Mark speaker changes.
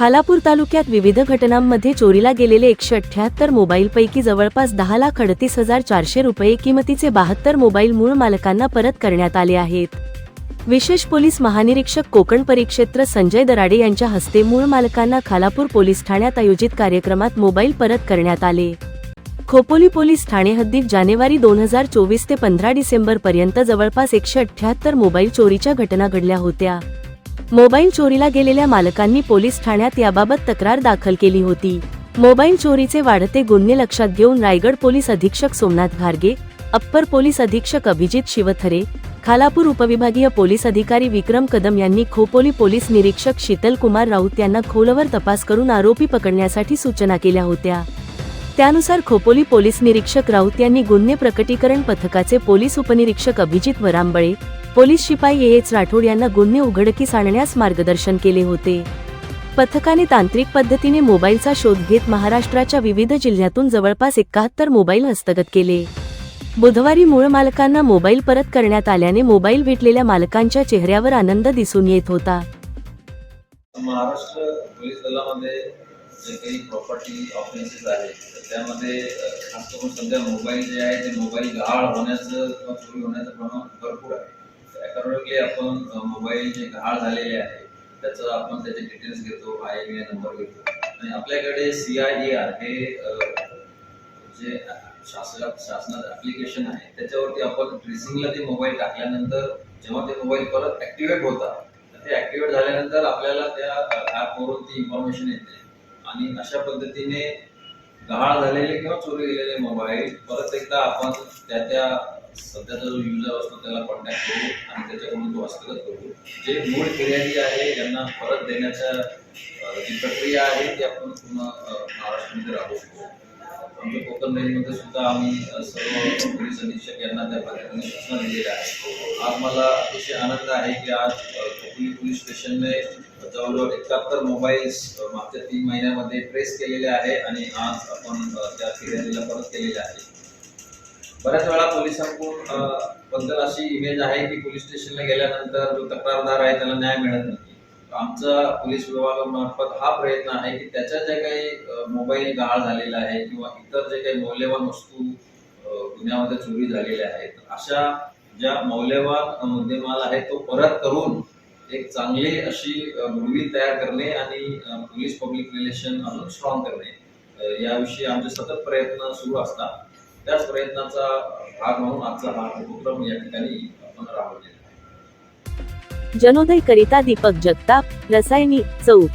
Speaker 1: खालापूर तालुक्यात विविध घटनांमध्ये चोरीला गेलेले एकशे अठ्याहत्तर मोबाईलपैकी जवळपास दहा लाख अडतीस हजार चारशे रुपये किमतीचे बहात्तर मोबाईल मूळ मालकांना परत करण्यात आले आहेत. विशेष पोलीस महानिरीक्षक कोकण परिक्षेत्र संजय दराडे यांच्या हस्ते मूळ मालकांना खालापूर पोलीस ठाण्यात आयोजित कार्यक्रमात मोबाईल परत करण्यात आले. खोपोली पोलीस ठाणे हद्दीत जानेवारी दोन हजार चोवीस ते पंधरा डिसेंबर पर्यंत जवळपास एकशे अठ्याहत्तर मोबाईल चोरीच्या घटना घडल्या होत्या. मोबाईल चोरीला गेलेल्या मालकांनी पोलीस ठाण्यात याबाबत तक्रार दाखल केली होती. मोबाईल चोरीचे वाढते गुन्हे लक्षात घेऊन रायगड पोलीस अधीक्षक सोमनाथ भार्गे अप्पर पोलीस अधीक्षक अभिजित शिवथरे खालापूर उपविभागीय पोलीस अधिकारी विक्रम कदम यांनी खोपोली पोलीस निरीक्षक शीतल कुमार राऊत यांना खोलवर तपास करून आरोपी पकडण्यासाठी सूचना केल्या होत्या. त्यानुसार खोपोली पोलीस निरीक्षक राऊत यांनी गुन्हे प्रकटीकरण पथकाचे पोलीस उपनिरीक्षक अभिजित वरांबळे पोलीस शिपाई एच राठोड यांना गुन्हे उघडकीस आणण्यास मार्गदर्शन केले होते. पथकाने तांत्रिक पद्धतीने मोबाईलचा शोध घेत महाराष्ट्राच्या विविध जिल्ह्यातून जवळपास एकाहत्तर मोबाईल हस्तगत केले. बुधवारी मूळ मालकांना मोबाईल परत करण्यात आल्याने मोबाईल भेटलेल्या मालकांच्या चेहऱ्यावर आनंद दिसून येत होता.
Speaker 2: महाराष्ट्र पोलीस दलामध्ये जे काही प्रॉपर्टी ऑफेन्सेस आहेत तर त्यामध्ये खास करून सध्या मोबाईल जे आहे ते मोबाईल गहाळ होण्याचं किंवा चोरी होण्याचं प्रमाण भरपूर आहे. अकॉर्डिंगली आपण मोबाईल जे गहाळ झालेले आहे त्याचं आपण त्याचे डिटेल्स घेतो आय एम नंबर घेतो. आणि आपल्याकडे सी आय ए आर हे जे शासनात शासनात ऍप्लिकेशन आहे त्याच्यावरती आपण ट्रेसिंगला ते मोबाईल टाकल्यानंतर जेव्हा ते मोबाईल परत ॲक्टिवेट होतात ते ॲक्टिवेट झाल्यानंतर आपल्याला त्या ॲपवरून ती इन्फॉर्मेशन येते. आणि अशा पद्धतीने गहाळ झालेले किंवा चोरी गेलेले मोबाईल परत एकदा आपण त्या त्या सध्याचा जो युजर असतो त्याला कॉन्टॅक्ट करू आणि त्याच्याकडून तो हस्तगत करू. जे मूळ फिर्यादी आहे यांना परत देण्याच्या जी प्रक्रिया आहे ती आपण पूर्ण महाराष्ट्रामध्ये राबवतो आमच्या कोकण रेंजमध्ये सुद्धा आम्ही सर्व पोलीस अधीक्षक यांना त्या पद्धतीने सूचना दिलेल्या आहेत. आज मला अतिशय आनंद आहे की आज कोकणी पोलीस स्टेशनने जवळजवळ एकाहत्तर मोबाईल्स मागच्या तीन महिन्यामध्ये ट्रेस केलेले आहे आणि आज आपण त्या फिर्यादीला परत केलेले आहे. बऱ्याच वेळा पोलिसांकडून बद्दल अशी इमेज आहे की पोलीस स्टेशनला गेल्यानंतर जो तक्रारदार आहे त्याला न्याय मिळत नाही. आमचा पोलीस विभागामार्फत हा प्रयत्न आहे की त्याच्या जे काही मोबाईल गहाळ झालेला आहे किंवा इतर जे काही मौल्यवान वस्तू गुन्ह्यामध्ये चोरी झालेल्या आहेत अशा ज्या मौल्यवान मुद्देमाल आहे तो परत करून एक चांगली अशी मुलगी तयार करणे आणि पोलीस पब्लिक रिलेशन अजून स्ट्रॉंग करणे याविषयी आमचे सतत प्रयत्न सुरू असतात. त्याच प्रयत्नाचा भाग म्हणून आजचा हा उपक्रम या ठिकाणी आपण राबवलेला
Speaker 1: जनोदय करिता दीपक जगताप रसायनी चौक.